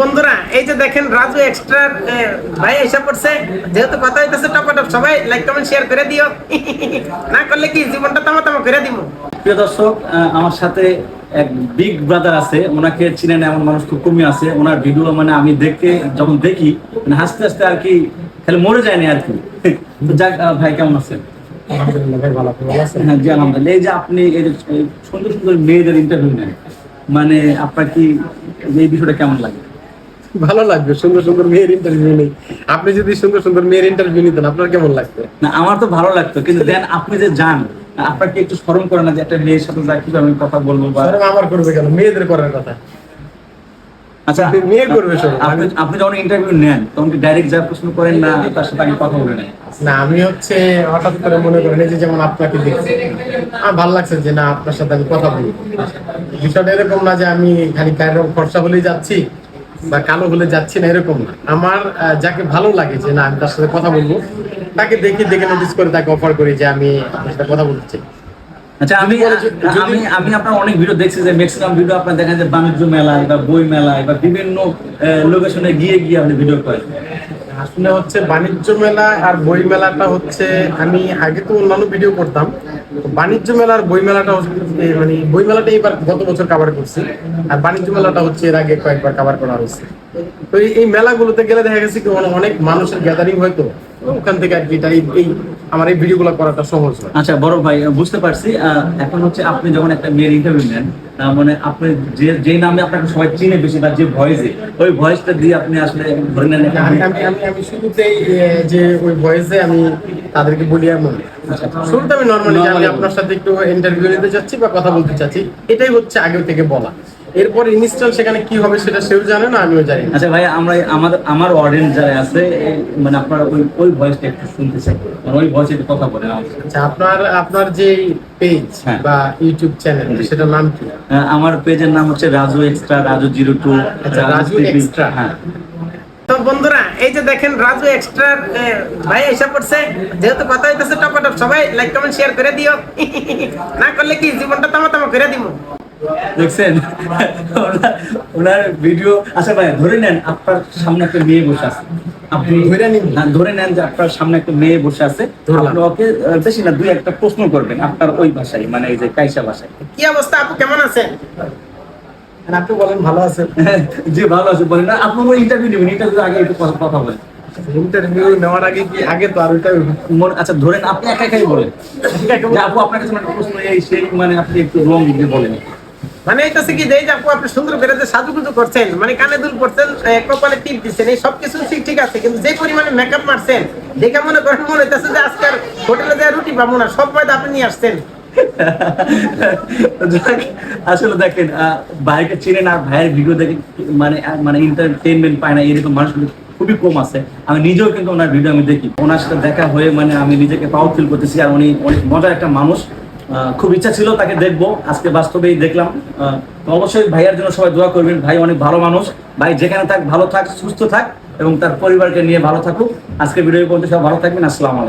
বন্ধুরা এই যে দেখেন রাজু এক্সট্রা ভাই এসে পড়ছে। যেহেতু কথা হইতেছে টপাটপ সবাই লাইক কমেন্ট শেয়ার করে দিও। না করলে কি জীবনটা তামা তামা করে দিব? প্রিয় দর্শক আমার সাথে এক বিগ ব্রাদার আছে। ওনাকে চিনেন এমন মানুষ খুব কমই আছে। ওনার ভিডিও মানে আমি দেখে যখন দেখি মানে হাসতে হাসতে আর কি খালি মরে যায়নি আর কি। তো যাক ভাই কেমন আছেন? হ্যাঁ জি আলহামদুলিল্লাহ। এই যে আপনি এই যে সুন্দর সুন্দর মেয়েদের ইন্টারভিউ নেন মানে আপনার কি এই বিষয়টা কেমন লাগে? ভালো লাগবে সুন্দর সুন্দর মেয়ের ইন্টারভিউ নেই। আপনি যদি সুন্দর সুন্দর মেয়ের ইন্টারভিউ নিতেন আপনার কেমন লাগতো না আমার তো ভালো লাগতো কিন্তু দেন আপনি যে যান আপনার কি একটু স্মরণ করে না যে একটা মেয়ের সাথে যা কীভাবে আমি কথা বলব বা আমার করবে কেন? মেয়েদের করার কথা। আচ্ছা মেয়ে করবে আপনি আপনি যখন ইন্টারভিউ নেন তখন কি ডাইরেক্ট যা প্রশ্ন করেন না তার সাথে আগে কথা বলে নেন? না আমি হচ্ছে হঠাৎ করে মনে করেন যে যেমন আপনাকে দেখছি আমার ভালো লাগছে যে না আপনার সাথে আমি কথা বলি। বিষয়টা এরকম না যে আমি খালি গায়ের রং ফর্সা হলেই যাচ্ছি। বা কালো হলে যাচ্ছি না এরকম না। আমার যাকে ভালো লাগে যে না আমি তার সাথে কথা বলব তাকে দেখি দেখে নোটিস করে তাকে অফার করি যে আমি আপনার সাথে কথা বলতে চাই আচ্ছা আমি আমি আমি আপনার অনেক ভিডিও দেখছি যে ম্যাক্সিমাম ভিডিও আপনার দেখেন যায় বাণিজ্য মেলায় বা বই মেলায় বা বিভিন্ন লোকেশনে গিয়ে গিয়ে আপনি ভিডিও করেন। আসলে হচ্ছে বাণিজ্য মেলা আর বই মেলাটা হচ্ছে, আমি আগে তো অন্যান্য ভিডিও করতাম বাণিজ্য মেলা আর বই মেলাটা হচ্ছে মানে বই মেলাটা এবার গত বছর কাভার করছি, আর বাণিজ্য মেলাটা হচ্ছে এর আগে কয়েকবার কাভার করা হয়েছে। তো এই- মেলাগুলোতে গেলে দেখা গেছে কি অনেক মানুষের গ্যাদারিং হয়তো ওখান থেকে আর কি এটা এই- আমার এই ভিডিওগুলো করাটা সহজ হয়। আচ্ছা বড় ভাই, বুঝতে পারছি এখন হচ্ছে আপনি যখন একটা মেয়ের ইন্টারভিউ নেন মানে আপনি যে যে নামে আপনাকে সবাই চিনে বেশি বা যে ভয়েসে ওই ভয়েসটা দিয়ে আপনি আসলে ধরে নেন আমি আমি আমি আমি শুরুতেই যে ওই ভয়েসে আমি তাদেরকে বলি এমন। শুরুতে আমি নর্মালি আমি আপনার সাথে একটু ইন্টারভিউ নিতে চাচ্ছি বা কথা বলতে চাচ্ছি এটাই হচ্ছে আগে থেকে বলা। এরপর ইনস্টল সেখানে কি হবে সেটা সেও জানে না আমিও জানি আচ্ছা ভাই আমরা আমাদের আমার অডিয়েন্স যারা আছে মানে আপনার ওই ওই ভয়েসটা একটু শুনতে চাই। মানে ওই ভয়েসে একটু কথা বলেন আচ্ছা আপনার আপনার যে পেজ হ্যাঁ। বা ইউটিউব চ্যানেল সেটার নাম কি? আমার পেজের নাম হচ্ছে Raju extra Raju zero two আচ্ছা, রাজু Extra। হ্যাঁ। তো বন্ধুরা এই যে দেখেন রাজু এক্সট্রা ভাই এসে পড়ছে। যেহেতু কথা হইতেছে টপাটপ সবাই লাইক কমেন্ট শেয়ার করে দিও। না করলে কি জীবনটা তামা তামা করে দিব দেখছেন? ওনার- ভিডিও আচ্ছা ভাই ধরে নেন আপনার সামনে একটা মেয়ে বসে আছে। আপনি ধরে নিন। না, ধরে নেন যে আপনার সামনে একটা মেয়ে বসে আছে। ওকে বেশি না দুই একটা প্রশ্ন করবেন আপনার ওই ভাষায় মানে এই যে কাইসা ভাষায় কি অবস্থা? আপু কেমন আছেন? আপনি বলেন ভালো আছেন? যে ভালো আছে বলেন না আপনি ইন্টারভিউ নেবেন ইন্টারভিউ আগে একটু কথা কথা বলেন। ইন্টারভিউ নেওয়ার আগে কি আগে তো আর ওইটা মনে- আচ্ছা ধরেন আপনি একা একাই বলেন। আপু আপনার কাছে একটা প্রশ্ন এই সেই মানে আপনি একটু রং দিয়ে বলেন। মানে এইটাছে কি যে আপু আপনি সুন্দর যে সাজুগুজু করছেন মানে কানে দুল করছেন কপালে টিপ দিচ্ছেন, এই সব কিছু ঠিক ঠিক আছে, কিন্তু যে পরিমাণে মেকআপ মারছেন, দেখে মনে করেন, মনে হইতেছে যে আজকাল হোটেলে যায় রুটি পাবো না, সব ময়দা আপনি নিয়ে আসছেন। আসলে দেখেন ভাইকে চিনেন আর ভাইয়ের ভিডিও দেখে মানে মানে এন্টারটেনমেন্ট পায় না, এরকম মানুষ খুবই কম আছে। আমি নিজেও কিন্তু ওনার ভিডিও আমি দেখি। ওনার সাথে দেখা হয়ে মানে আমি নিজেকে প্রাউড ফিল করতেছি, আর উনি অনেক মজার একটা মানুষ। খুব ইচ্ছা ছিল তাকে দেখব। আজকে বাস্তবেই দেখলাম। অবশ্যই ভাইয়ার জন্য সবাই দোয়া করবেন। ভাই অনেক ভালো মানুষ। ভাই যেখানে থাক, ভালো থাক, সুস্থ থাক এবং তার পরিবারকে নিয়ে ভালো থাকুক। আজকে ভিডিও পর্যন্ত সব ভালো থাকবেন। আসসালাম আলাইকুম।